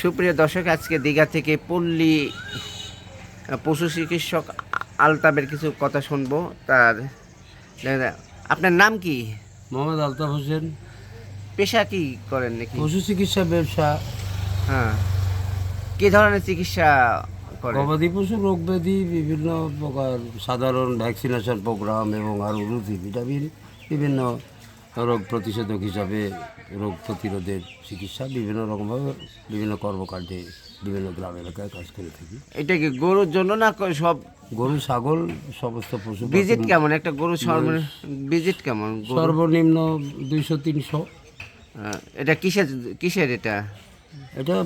সুপ্রিয় দর্শক আজকে দীঘা থেকে পল্লী পশু চিকিৎসক আলতাবের কিছু কথা শুনব। তার আপনার নাম কি? মোহাম্মদ আলতাফ হোসেন। পেশা কি করেন নাকি? পশু চিকিৎসা ব্যবসা। হ্যাঁ। কি ধরনের চিকিৎসা করেন? গবাদি পশু রোগ ব্যাধি বিভিন্ন প্রকার সাধারণ ভ্যাকসিনেশন প্রোগ্রাম এবং আরও রুটি ভিটামিন বিভিন্ন রোগ প্রতিষেধক হিসাবে রোগ প্রতিরোধের চিকিৎসা বিভিন্ন রকমভাবে বিভিন্ন কর্মকাণ্ডে বিভিন্ন গ্রাম এলাকায় কাজ করে থাকি। এটা কি গরুর জন্য না সব গরু ছাগল সমস্ত পশু ভিজিট কেমন? একটা গরু ভিজিট কেমন? সর্বনিম্ন দুইশো তিনশো। এটা কিসের কিসের এটা? এটা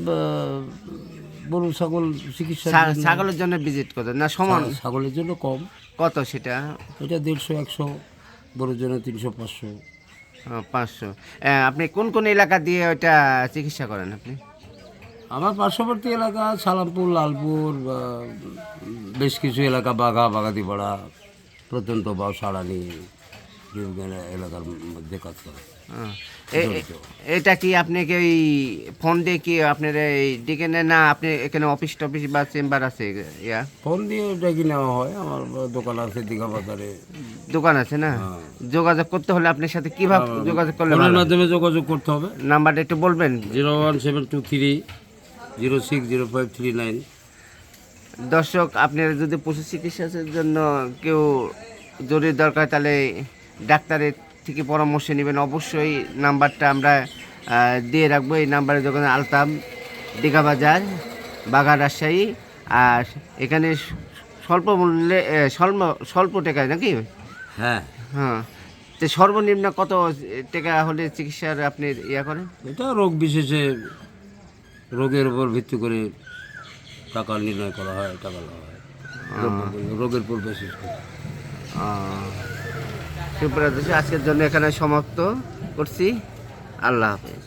গরু ছাগল চিকিৎসা ছাগলের জন্য ভিজিট কত? না সমান? ছাগলের জন্য কম। কত সেটা? এটা দেড়শো একশো গরুর জন্য তিনশো পাঁচশো। পাঁচশো। আপনি কোন কোন এলাকা দিয়ে ওইটা চিকিৎসা করেন আপনি? আমার পার্শ্ববর্তী এলাকা সালামপুর, লালপুর বেশ কিছু এলাকা, বাঘা, বাগাতিপাড়া, প্রত্যন্ত বা সারানি এলাকার মধ্যে কাজ করে। এটা কি আপনি কি ওই ফোন দিয়ে কি আপনার এই ডেকে নেন না আপনি এখানে অফিস টফিস বা চেম্বার আছে ইয়া? ফোন দিয়ে ওটা কি নেওয়া হয়? আমার দোকান আছে দীঘা বাজারে। দোকান আছে না? যোগাযোগ করতে হলে আপনার সাথে কীভাবে যোগাযোগ করলে ফোনের মাধ্যমে যোগাযোগ করতে হবে। নাম্বারটা একটু বলবেন। Zero one seven two three zero six zero five three nine. দর্শক আপনারা যদি পশু চিকিৎসার জন্য কেউ জরুরি দরকার তাহলে ডাক্তারের থেকে পরামর্শ নেবেন। অবশ্যই নাম্বারটা আমরা দিয়ে রাখব। এই নাম্বারে দোকানে আলতাম দীঘা বাজার বাগা রাজশাহী আর এখানে স্বল্প মূল্যে স্বল্প স্বল্প টাকায় নাকি? হ্যাঁ। হ্যাঁ। তো সর্বনিম্ন কত টাকা হলে চিকিৎসার আপনি ইয়া করেন? এটা রোগ বিশেষে রোগের উপর ভিত্তি করে টাকা নির্ণয় করা হয় টাকা হয়। রোগের উপর করে। সুপ্রিয় দর্শক, আজকের জন্য এখানে সমাপ্ত করছি। আল্লাহ হাফেজ।